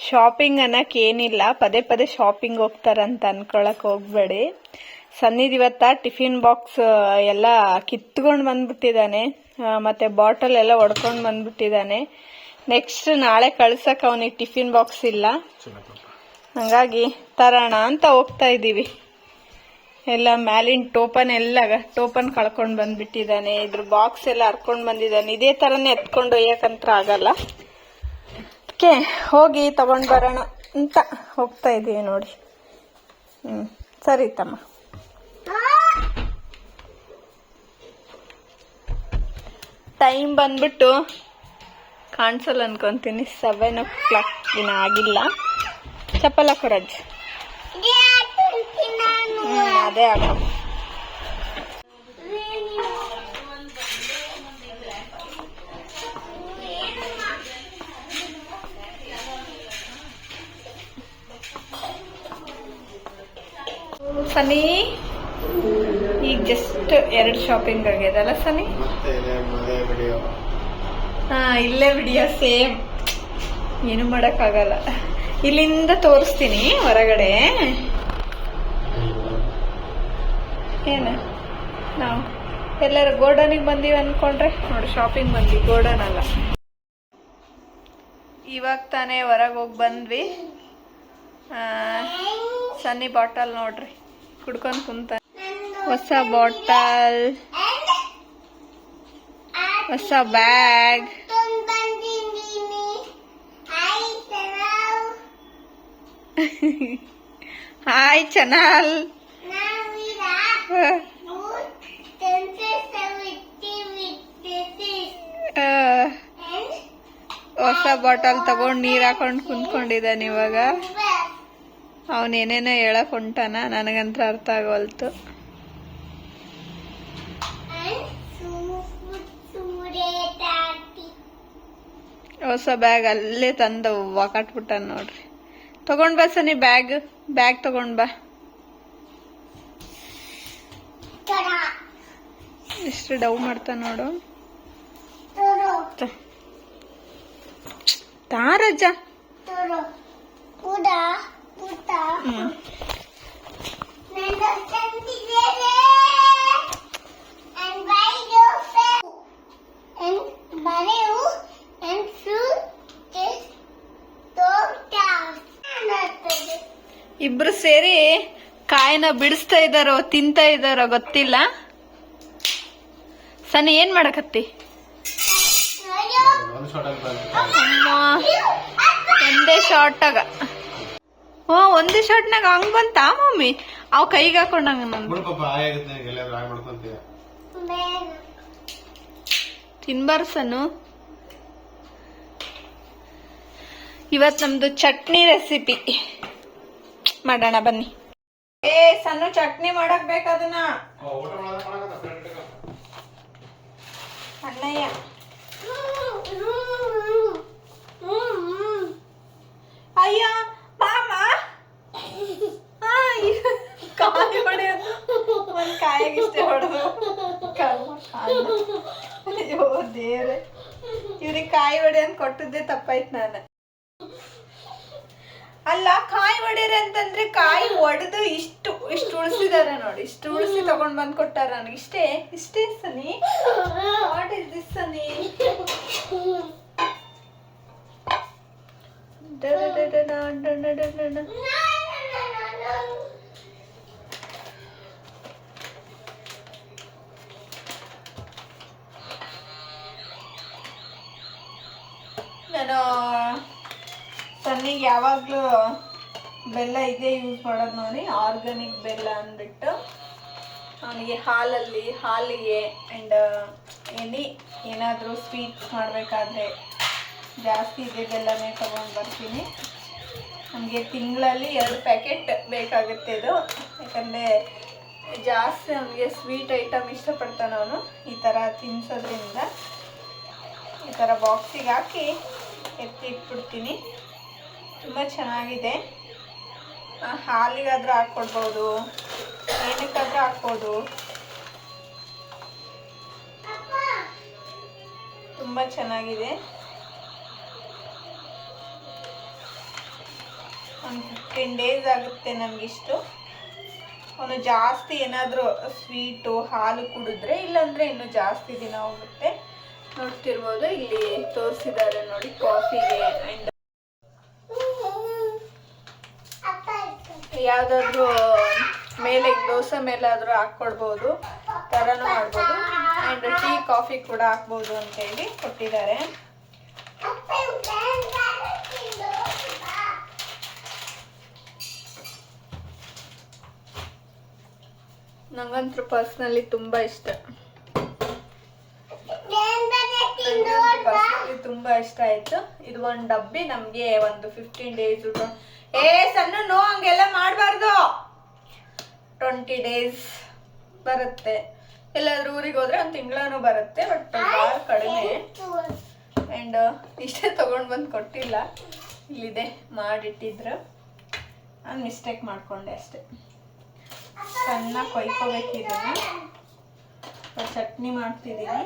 ಶಾಪಿಂಗ್ ಅನ್ನಕ್ಕೆ ಏನಿಲ್ಲ. ಪದೇ ಪದೇ ಶಾಪಿಂಗ್ ಹೋಗ್ತಾರಂತ ಅನ್ಕೊಳಕ್ ಹೋಗ್ಬೇಡಿ. ಸನ್ನಿದ್ ಇವತ್ತ ಟಿಫಿನ್ ಬಾಕ್ಸ್ ಎಲ್ಲ ಕಿತ್ಕೊಂಡು ಬಂದ್ಬಿಟ್ಟಿದ್ದಾನೆ. ಮತ್ತೆ ಬಾಟಲ್ ಎಲ್ಲ ಒಡ್ಕೊಂಡು ಬಂದ್ಬಿಟ್ಟಿದ್ದಾನೆ. ನೆಕ್ಸ್ಟ್ ನಾಳೆ ಕಳ್ಸಕ್ ಅವನಿಗೆ ಟಿಫಿನ್ ಬಾಕ್ಸ್ ಇಲ್ಲ. ಹಂಗಾಗಿ ತರೋಣ ಅಂತ ಹೋಗ್ತಾ ಇದ್ದೀವಿ ಎಲ್ಲ ಮ್ಯಾಲಿನ ಟೋಪನ್ ಎಲ್ಲ ಟೋಪನ್ ಕಳ್ಕೊಂಡು ಬಂದ್ಬಿಟ್ಟಿದ್ದಾನೆ. ಇದ್ರ ಬಾಕ್ಸ್ ಎಲ್ಲ ಹರ್ಕೊಂಡು ಬಂದಿದ್ದಾನೆ. ಇದೇ ಥರನೇ ಎತ್ಕೊಂಡು ಒಯ್ಯಕ್ಕಂತ್ರ ಆಗಲ್ಲ. ಅದಕ್ಕೆ ಹೋಗಿ ತಗೊಂಡು ಬರೋಣ ಅಂತ ಹೋಗ್ತಾ ಇದ್ದೀವಿ ನೋಡಿ. ಹ್ಞೂ ಸರಿ ತಮ್ಮ. ಟೈಮ್ ಬಂದ್ಬಿಟ್ಟು ಕಾಣಿಸಲ್ಲ ಅನ್ಕೊಂತೀನಿ. ಸೆವೆನ್ ಓ ಕ್ಲಾಕ್ ಇನ್ನ ಆಗಿಲ್ಲ. ಚಪ್ಪಲ ಕೊರಜ್. ಅದೇ ಸನಿ ಈಗ ಜಸ್ಟ್ ಎರಡು ಶಾಪಿಂಗ್ ಆಗ್ಯದಲ್ಲ ಸನಿ? ಹಾ ಇಲ್ಲೇ ವಿಡಿಯೋ ಸೇಮ್ ಏನು ಮಾಡಕ್ಕಾಗಲ್ಲ. ಇಲ್ಲಿಂದ ತೋರಿಸ್ತೀನಿ ಹೊರಗಡೆ. ಏನ? ನಾವು ಎಲ್ಲರೂ ಗೋಡನಿಗೆ ಬಂದೀವಿ ಅನ್ಕೊಂಡ್ರೆ ನೋಡಿ ಶಾಪಿಂಗ್ ಬಂದ್ವಿ. ಗೋಡನ್ ಅಲ್ಲ. ಇವಾಗ ತಾನೇ ಹೊರಗೆ ಹೋಗಿ ಬಂದ್ವಿ. ಸನ್ನಿ ಬಾಟಲ್ ನೋಡ್ರಿ. ಕುಡ್ಕೊಂಡು ಕುಂತ ಹೊಸ ಬಾಟಲ್. ಹೊಸ ಬ್ಯಾಗ್. Hi, channel. ಹೊಸ ಬಾಟಲ್ ತಗೊಂಡ್ ನೀರ್ ಹಾಕೊಂಡು ಕುಂತ್ಕೊಂಡಿದ್ದಾನೆ ಇವಾಗ. ಅವನ್ ಏನೇನೋ ಹೇಳಕ್ ಹೊಂಟಾನ, ನನಗಂತ್ರ ಅರ್ಥ ಆಗೋಲ್ತು. ಹೊಸ ಬ್ಯಾಗ್ ಅಲ್ಲೇ ತಂದು ಕಟ್ಬಿಟ್ಟ ನೋಡ್ರಿ. ತಗೊಂಡ್ ಬಾ ಸನಿ ಬ್ಯಾಗ್ ಬ್ಯಾಗ್ ತಗೊಂಡ್ ಬಾ. ಎಷ್ಟು ಡವ್ ಮಾಡ್ತಾ ನೋಡು. ತಾರಜ್ಜ ಇಬ್ರು ಸೇರಿ ಕಾಯಿನ ಬಿಡಿಸ್ತಾ ಇದಾರೋ ತಿಂತಾ ಇದಾರೋ ಗೊತ್ತಿಲ್ಲ. ಸನ್ನಿ ಏನ್ ಮಾಡಕತ್ತಿ? ಒಂದೇ ಶಾರ್ಟ್ ಓ ಒಂದೇ ಶಾರ್ಟ್ ಶಾರ್ಟ್ನಾಗ ಹಂಗ್ ಬಂತ ಮಮ್ಮಿ? ಅವ್ ಕೈಗೆ ಹಾಕೊಂಡಂಗ ತಿನ್ಬಾರ್ಸನು ಇವತ್ ನಮ್ದು ಚಟ್ನಿ ರೆಸಿಪಿ ಮಾಡೋಣ ಬನ್ನಿ. ಏ ಸಣ್ಣ ಚಟ್ನಿ ಮಾಡಕ್ ಬೇಕದನ್ನ. ಅಣ್ಣಯ್ಯ. ಅಯ್ಯ ಇವ್- ಕಾಯಿ ಹೊಡೆಯೋದು. ಒಂದ್ ಕಾಯಿಗೆ ಇಷ್ಟೇ ಹೊಡೆದು. ಅಯ್ಯೋ ದೇವ್ರೆ. ಇವ್ರಿಗೆ ಕಾಯಿ ಹೊಡೆ ಅಂತ ಕೊಟ್ಟದ್ದೇ ತಪ್ಪಾಯ್ತು ನಾನು. ಅಲ್ಲ ಕಾಯಿ ಒಡೆಯರೆ ಅಂತಂದ್ರೆ ಕಾಯಿ ಒಡೆದು ಇಷ್ಟು ಇಷ್ಟು ಉಳಿಸಿದಾರೆ ನೋಡಿ, ಇಷ್ಟು ಉಳಿಸಿ ತಗೊಂಡ್ ಬಂದ್ ಕೊಟ್ಟಾರ ನನಗೆ. ಇಷ್ಟೇ ಇಷ್ಟೇ ಸನಿ. ವಾಟ್ ಇಸ್ ದಿಸ್ ಸನಿ? ನಾನು ಸನ್ನಿಗೆ ಯಾವಾಗಲೂ ಬೆಲ್ಲ ಇದೇ ಯೂಸ್ ಮಾಡೋದು ನೋಡಿ ಆರ್ಗ್ಯಾನಿಕ್ ಬೆಲ್ಲ ಅಂದ್ಬಿಟ್ಟು ಅವನಿಗೆ ಹಾಲಲ್ಲಿ, ಹಾಲಿಗೆ ಆ್ಯಂಡ್ ಎನಿ ಏನಾದರೂ ಸ್ವೀಟ್ಸ್ ಮಾಡಬೇಕಾದ್ರೆ ಜಾಸ್ತಿ ಇದೇ ಬೆಲ್ಲನೇ ತೊಗೊಂಡು ಬರ್ತೀನಿ. ನಮಗೆ ತಿಂಗಳಲ್ಲಿ ಎರಡು ಪ್ಯಾಕೆಟ್ ಬೇಕಾಗುತ್ತೆ ಇದು. ಯಾಕಂದರೆ ಜಾಸ್ತಿ ಅವನಿಗೆ ಸ್ವೀಟ್ ಐಟಮ್ ಇಷ್ಟಪಡ್ತಾನೆ ಅವನು. ಈ ಥರ ತಿನ್ನಿಸೋದ್ರಿಂದ ಈ ಥರ ಬಾಕ್ಸಿಗೆ ಹಾಕಿ ಎತ್ತಿ ಇಟ್ಬಿಡ್ತೀನಿ. ತುಂಬ ಚೆನ್ನಾಗಿದೆ. ಹಾಲಿಗಾದರೂ ಹಾಕ್ಕೊಡ್ಬೋದು. ಏನಕ್ಕಾದ್ರೂ ಹಾಕ್ಬೋದು. ತುಂಬ ಚೆನ್ನಾಗಿದೆ. ಒಂದು ಫಿಫ್ಟೀನ್ ಡೇಸ್ ಆಗುತ್ತೆ ನಮಗಿಷ್ಟು. ಒಂದು ಜಾಸ್ತಿ ಏನಾದರೂ ಸ್ವೀಟು, ಹಾಲು ಕುಡಿದ್ರೆ ಇಲ್ಲಾಂದರೆ ಇನ್ನೂ ಜಾಸ್ತಿ ದಿನ ಹೋಗುತ್ತೆ. ನೋಡ್ತಿರ್ಬೋದು, ಇಲ್ಲಿ ತೋರಿಸಿದ್ದಾರೆ ನೋಡಿ, ಕಾಫಿಗೆ ಆ್ಯಂಡ್ ಯಾವುದಾದ್ರೂ ಮೇಲೆ ದೋಸೆ ಮೇಲಾದರೂ ಹಾಕ್ಕೊಡ್ಬೋದು ಥರನೂ ಮಾಡ್ಬೋದು. ಆ್ಯಂಡ್ ಟೀ, ಕಾಫಿ ಕೂಡ ಹಾಕ್ಬೋದು ಅಂತ ಹೇಳಿ ಕೊಟ್ಟಿದ್ದಾರೆ. ನಂಗಂತೂ ಪರ್ಸ್ನಲಿ ತುಂಬ ಇಷ್ಟ. ತುಂಬ ಇಷ್ಟ ಆಯಿತು. ಇದು ಒಂದು ಡಬ್ಬಿ, ನಮಗೆ ಒಂದು ಫಿಫ್ಟೀನ್ ಡೇಸ್ ಏ, ಸಣ್ಣ, ನೋ, ಹಂಗೆಲ್ಲ ಮಾಡಬಾರ್ದು. ಟ್ವೆಂಟಿ ಡೇಸ್ ಬರುತ್ತೆ. ಎಲ್ಲಾದ್ರೂ ಊರಿಗೆ ಹೋದ್ರೆ ಒಂದು ತಿಂಗಳೂ ಬರುತ್ತೆ ಬಟ್ ಭಾಳ ಕಡಿಮೆ. ಆ್ಯಂಡ್ ಇಷ್ಟೇ ತೊಗೊಂಡು ಬಂದು ಕೊಟ್ಟಿಲ್ಲ. ಇಲ್ಲಿದೆ ಮಾಡಿಟ್ಟಿದ್ರು. ನಾನು ಮಿಸ್ಟೇಕ್ ಮಾಡಿಕೊಂಡೆ ಅಷ್ಟೆ. ಚೆನ್ನಾಗಿ ಕೊಯ್ಕೋಬೇಕಿದ್ದೀನಿ ಚಟ್ನಿ ಮಾಡ್ತಿದ್ದೀನಿ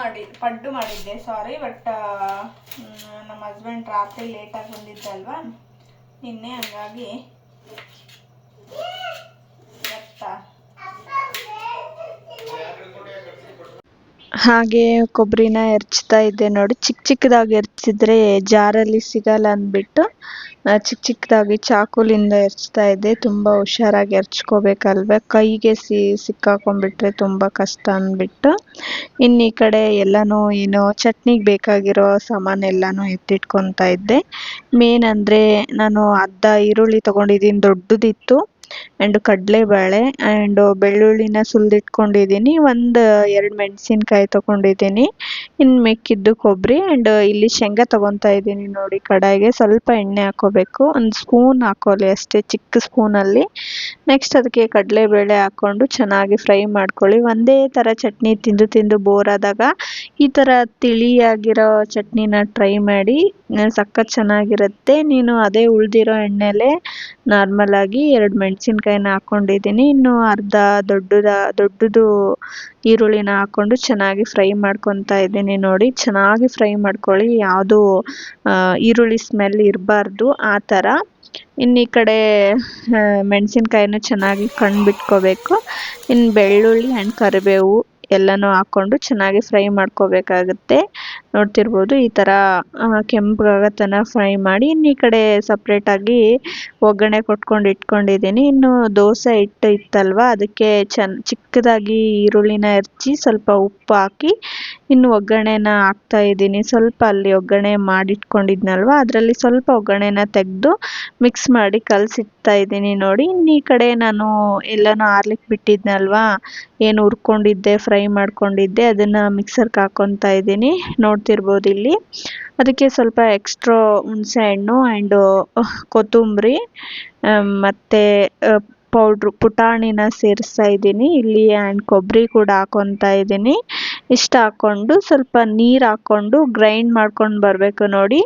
ಮಾಡಿ ಪಡ್ಡು ಮಾಡಿದ್ದೆ ಸಾರಿ ಬಟ್ ನಮ್ಮ ಹಸ್ಬೆಂಡ್ ರಾತ್ರಿ ಲೇಟಾಗಿ ಬಂದಿದ್ದಲ್ವಾ ನಿನ್ನೆ ಹಂಗಾಗಿ ಹಾಗೆ ಕೊಬ್ಬರಿನ ಎರ್ಚ್ತಾ ಇದ್ದೆ ನೋಡಿ. ಚಿಕ್ಕ ಚಿಕ್ಕದಾಗಿ ಎರ್ಚಿದ್ರೆ ಜಾರಲ್ಲಿ ಸಿಗಲ್ಲ ಅಂದ್ಬಿಟ್ಟು ಚಿಕ್ಕ ಚಿಕ್ಕದಾಗಿ ಚಾಕುಲಿಂದ ಎರ್ಚ್ತಾ ಇದ್ದೆ. ತುಂಬ ಹುಷಾರಾಗಿ ಎರಚ್ಕೋಬೇಕಲ್ವ. ಕೈಗೆ ಸಿಕ್ಕಾಕೊಂಡ್ಬಿಟ್ರೆ ತುಂಬ ಕಷ್ಟ ಅಂದ್ಬಿಟ್ಟು. ಇನ್ನು ಈ ಕಡೆ ಎಲ್ಲನೂ, ಏನು, ಚಟ್ನಿಗೆ ಬೇಕಾಗಿರೋ ಸಾಮಾನೆಲ್ಲನೂ ಎತ್ತಿಟ್ಕೊತಾ ಇದ್ದೆ. ಮೇನ್ ಅಂದರೆ ನಾನು ಅರ್ಧ ಈರುಳ್ಳಿ ತೊಗೊಂಡಿದ್ದೀನಿ. ದೊಡ್ಡದಿತ್ತು. ಆ್ಯಂಡ್ ಕಡಲೆಬೇಳೆ ಆ್ಯಂಡ್ ಬೆಳ್ಳುಳ್ಳಿನ ಸುಲಿದಿಟ್ಕೊಂಡಿದ್ದೀನಿ. ಒಂದು ಎರಡು ಮೆಣಸಿನ್ಕಾಯಿ ತೊಗೊಂಡಿದ್ದೀನಿ ಇನ್ನು ಮಿಕ್ಕಿದ್ದು ಕೊಬ್ಬರಿ ಆ್ಯಂಡ್ ಇಲ್ಲಿ ಶೇಂಗಾ ತೊಗೊತಾ ಇದ್ದೀನಿ ನೋಡಿ ಕಡಾಯಿಗೆ. ಸ್ವಲ್ಪ ಎಣ್ಣೆ ಹಾಕೋಬೇಕು. ಒಂದು ಸ್ಪೂನ್ ಹಾಕೊಳ್ಳಿ ಅಷ್ಟೇ, ಚಿಕ್ಕ ಸ್ಪೂನಲ್ಲಿ. ನೆಕ್ಸ್ಟ್ ಅದಕ್ಕೆ ಕಡಲೆಬೇಳೆ ಹಾಕ್ಕೊಂಡು ಚೆನ್ನಾಗಿ ಫ್ರೈ ಮಾಡ್ಕೊಳ್ಳಿ. ಒಂದೇ ಥರ ಚಟ್ನಿ ತಿಂದು ತಿಂದು ಬೋರ್ ಆದಾಗ ಈ ಥರ ತಿಳಿಯಾಗಿರೋ ಚಟ್ನಿನ ಟ್ರೈ ಮಾಡಿ ಸಖತ್ ಚೆನ್ನಾಗಿರುತ್ತೆ. ನೀನು ಅದೇ ಉಳಿದಿರೋ ಎಣ್ಣೆಲೇ ನಾರ್ಮಲಾಗಿ ಎರಡು ಮೆಣಸಿನ್ಕಾಯಿನ ಹಾಕ್ಕೊಂಡಿದ್ದೀನಿ ಇನ್ನು ಅರ್ಧ ದೊಡ್ಡದ, ದೊಡ್ಡದು ಈರುಳ್ಳಿನ ಹಾಕ್ಕೊಂಡು ಚೆನ್ನಾಗಿ ಫ್ರೈ ಮಾಡ್ಕೊತಾ ಇದ್ದೀನಿ. ನೋಡಿ ಚೆನ್ನಾಗಿ ಫ್ರೈ ಮಾಡ್ಕೊಳ್ಳಿ. ಯಾವುದು ಈರುಳ್ಳಿ ಸ್ಮೆಲ್ ಇರಬಾರ್ದು. ಆ ಥರ. ಇನ್ನು ಈ ಕಡೆ ಮೆಣಸಿನ್ಕಾಯಿನ ಚೆನ್ನಾಗಿ ಕಣ್ಣು ಬಿಟ್ಕೋಬೇಕು ಇನ್ನು ಬೆಳ್ಳುಳ್ಳಿ ಆ್ಯಂಡ್ ಕರಿಬೇವು ಎಲ್ಲನೂ ಹಾಕ್ಕೊಂಡು ಚೆನ್ನಾಗಿ ಫ್ರೈ ಮಾಡ್ಕೋಬೇಕಾಗುತ್ತೆ. ನೋಡ್ತಿರ್ಬೋದು ಈ ಥರ ಕೆಂಪಗಾಗೋ ಫ್ರೈ ಮಾಡಿ ಇನ್ನು ಈ ಕಡೆ ಸಪ್ರೇಟಾಗಿ ಒಗ್ಗರಣೆ ಕೊಟ್ಕೊಂಡು ಇಟ್ಕೊಂಡಿದ್ದೀನಿ. ಇನ್ನು ದೋಸೆ ಹಿಟ್ಟು ಇತ್ತಲ್ವ, ಅದಕ್ಕೆ ಚೆನ್ನ ಚಿಕ್ಕದಾಗಿ ಈರುಳ್ಳಿನ ಹೆಚ್ಚಿ ಸ್ವಲ್ಪ ಉಪ್ಪು ಹಾಕಿ ಇನ್ನು ಒಗ್ಗರಣೆನ ಹಾಕ್ತಾ ಇದ್ದೀನಿ. ಸ್ವಲ್ಪ ಅಲ್ಲಿ ಒಗ್ಗರಣೆ ಮಾಡಿಟ್ಕೊಂಡಿದ್ನಲ್ವ? ಅದರಲ್ಲಿ ಸ್ವಲ್ಪ ಒಗ್ಗರಣೆನ ತೆಗೆದು ಮಿಕ್ಸ್ ಮಾಡಿ ಕಲಸಿಡ್ತಾ ಇದ್ದೀನಿ ನೋಡಿ. ಇನ್ನು ಈ ಕಡೆ ನಾನು ಎಲ್ಲನೂ ಆರ್ಲಿಕ್ಕೆ ಬಿಟ್ಟಿದ್ನಲ್ವ? ಏನು ಹುರ್ಕೊಂಡಿದ್ದೆ, ಫ್ರೈ ಮಾಡ್ಕೊಂಡಿದ್ದೆ, ಅದನ್ನು ಮಿಕ್ಸರ್ಗೆ ಹಾಕ್ಕೊತಾ ಇದ್ದೀನಿ. ನೋಡ್ತಿರ್ಬೋದು ಇಲ್ಲಿ. ಅದಕ್ಕೆ ಸ್ವಲ್ಪ ಎಕ್ಸ್ಟ್ರಾ ಹುಣಸೆ ಹಣ್ಣು ಆ್ಯಂಡು ಕೊತ್ತಂಬರಿ ಮತ್ತು ಪೌಡ್ರು ಪುಟಾಣಿನ ಸೇರಿಸ್ತಾ ಇದ್ದೀನಿ. ಇಲ್ಲಿ ಆ್ಯಂಡ್ ಕೊಬ್ಬರಿ ಕೂಡ ಹಾಕ್ಕೊತಾ ಇದ್ದೀನಿ. ಇಷ್ಟು ಹಾಕ್ಕೊಂಡು ಸ್ವಲ್ಪ ನೀರು ಹಾಕ್ಕೊಂಡು ಗ್ರೈಂಡ್ ಮಾಡ್ಕೊಂಡು ಬರಬೇಕು ನೋಡಿ.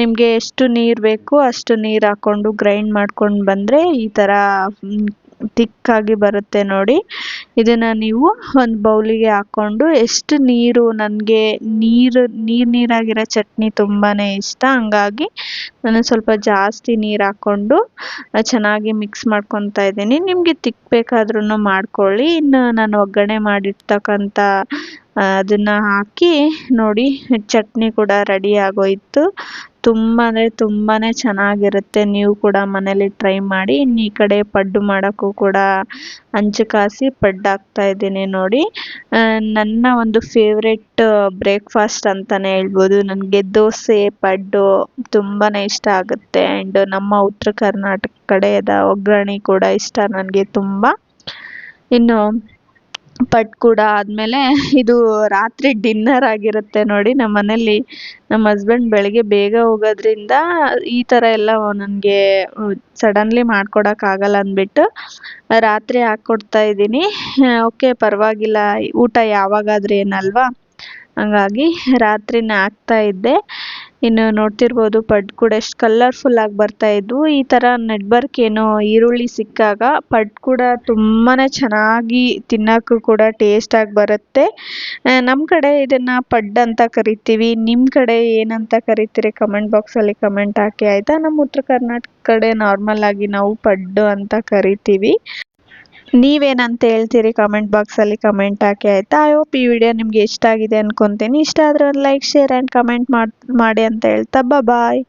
ನಿಮಗೆ ಎಷ್ಟು ನೀರು ಬೇಕು ಅಷ್ಟು ನೀರು ಹಾಕ್ಕೊಂಡು ಗ್ರೈಂಡ್ ಮಾಡ್ಕೊಂಡು ಬಂದರೆ ಈ ಥರ ತಿಕ್ಕಾಗಿ ಬರುತ್ತೆ ನೋಡಿ. ಇದನ್ನು ನೀವು ಒಂದು ಬೌಲಿಗೆ ಹಾಕ್ಕೊಂಡು ಎಷ್ಟು ನೀರು, ನನಗೆ ನೀರು ನೀರು ನೀರಾಗಿರೋ ಚಟ್ನಿ ತುಂಬಾ ಇಷ್ಟ. ಹಂಗಾಗಿ ನಾನು ಸ್ವಲ್ಪ ಜಾಸ್ತಿ ನೀರು ಹಾಕ್ಕೊಂಡು ಚೆನ್ನಾಗಿ ಮಿಕ್ಸ್ ಮಾಡ್ಕೊತಾ ಇದ್ದೀನಿ. ನಿಮಗೆ ತಿಕ್ ಬೇಕಾದ್ರೂ ಮಾಡ್ಕೊಳ್ಳಿ. ಇನ್ನು ನಾನು ಒಗ್ಗರಣೆ ಮಾಡಿರ್ತಕ್ಕಂಥ ಅದನ್ನು ಹಾಕಿ ನೋಡಿ, ಚಟ್ನಿ ಕೂಡ ರೆಡಿ ಆಗೋಯಿತು. ತುಂಬ ಅಂದರೆ ತುಂಬಾ ಚೆನ್ನಾಗಿರುತ್ತೆ. ನೀವು ಕೂಡ ಮನೇಲಿ ಟ್ರೈ ಮಾಡಿ, ಇನ್ನು ಈ ಕಡೆ ಪಡ್ಡು ಮಾಡೋಕ್ಕೂ ಕೂಡ ಹಂಚು ಕಾಸಿ ಪಡ್ಡು ಹಾಕ್ತಾ ಇದ್ದೀನಿ ನೋಡಿ. ನನ್ನ ಒಂದು ಫೇವ್ರೆಟ್ ಬ್ರೇಕ್ಫಾಸ್ಟ್ ಅಂತಲೇ ಹೇಳ್ಬೋದು. ನನಗೆ ದೋಸೆ, ಪಡ್ಡು ತುಂಬಾ ಇಷ್ಟ ಆಗುತ್ತೆ. ಆ್ಯಂಡ್ ನಮ್ಮ ಉತ್ತರ ಕರ್ನಾಟಕ ಕಡೆಯದ ಒಗ್ಗರಣೆ ಕೂಡ ಇಷ್ಟ ನನಗೆ ತುಂಬ. ಇನ್ನು ಪಟ್ ಕೂಡ ಆದಮೇಲೆ ಇದು ರಾತ್ರಿ ಡಿನ್ನರ್ ಆಗಿರುತ್ತೆ ನೋಡಿ ನಮ್ಮ ಮನೇಲಿ. ನಮ್ಮ ಹಸ್ಬೆಂಡ್ ಬೆಳಗ್ಗೆ ಬೇಗ ಹೋಗೋದ್ರಿಂದ ಈ ಥರ ಎಲ್ಲ ನನಗೆ ಸಡನ್ಲಿ ಮಾಡ್ಕೊಡೋಕ್ಕಾಗಲ್ಲ ಅಂದ್ಬಿಟ್ಟು ರಾತ್ರಿ ಹಾಕ್ಕೊಡ್ತಾ ಇದ್ದೀನಿ. ಓಕೆ ಪರವಾಗಿಲ್ಲ. ಊಟ ಯಾವಾಗಾದ್ರೂ ಏನಲ್ವಾ? ಹಂಗಾಗಿ ರಾತ್ರಿನೇ ಹಾಕ್ತಾ ಇದ್ದೆ. ಇನ್ನು ನೋಡ್ತಿರ್ಬೋದು, ಪಡ್ ಕೂಡ ಎಷ್ಟು ಕಲರ್ಫುಲ್ ಆಗಿ ಬರ್ತಾ ಇದ್ವು. ಈ ಥರ ನೆಟ್ವರ್ಕ್ ಏನೋ ಈರುಳ್ಳಿ ಸಿಕ್ಕಾಗ ಪಡ್ ಕೂಡ ತುಂಬಾ ಚೆನ್ನಾಗಿ ತಿನ್ನೋಕ್ಕೂ ಕೂಡ ಟೇಸ್ಟಾಗಿ ಬರುತ್ತೆ. ನಮ್ಮ ಕಡೆ ಇದನ್ನು ಪಡ್ ಅಂತ ಕರಿತೀವಿ. ನಿಮ್ಮ ಕಡೆ ಏನಂತ ಕರಿತೀರಿ? ಕಮೆಂಟ್ ಬಾಕ್ಸಲ್ಲಿ ಕಮೆಂಟ್ ಹಾಕಿ, ಆಯಿತಾ? ನಮ್ಮ ಉತ್ತರ ಕರ್ನಾಟಕ ಕಡೆ ನಾರ್ಮಲ್ ಆಗಿ ನಾವು ಪಡ್ಡು ಅಂತ ಕರಿತೀವಿ. ನೀವೇನಂತ ಹೇಳ್ತೀರಿ ಕಮೆಂಟ್ ಬಾಕ್ಸಲ್ಲಿ ಕಮೆಂಟ್ ಹಾಕಿ ಆಯಿತಾ? ಐ ಹೋಪ್ ಈ ವಿಡಿಯೋ ನಿಮಗೆ ಇಷ್ಟ ಆಗಿದೆ ಅಂದ್ಕೊತೀನಿ ಇಷ್ಟ ಆದರೆ ಒಂದು ಲೈಕ್ ಶೇರ್ ಆ್ಯಂಡ್ ಕಮೆಂಟ್ ಮಾಡಿ ಮಾಡಿ ಅಂತ ಹೇಳ್ತಾ ಬಾಯ್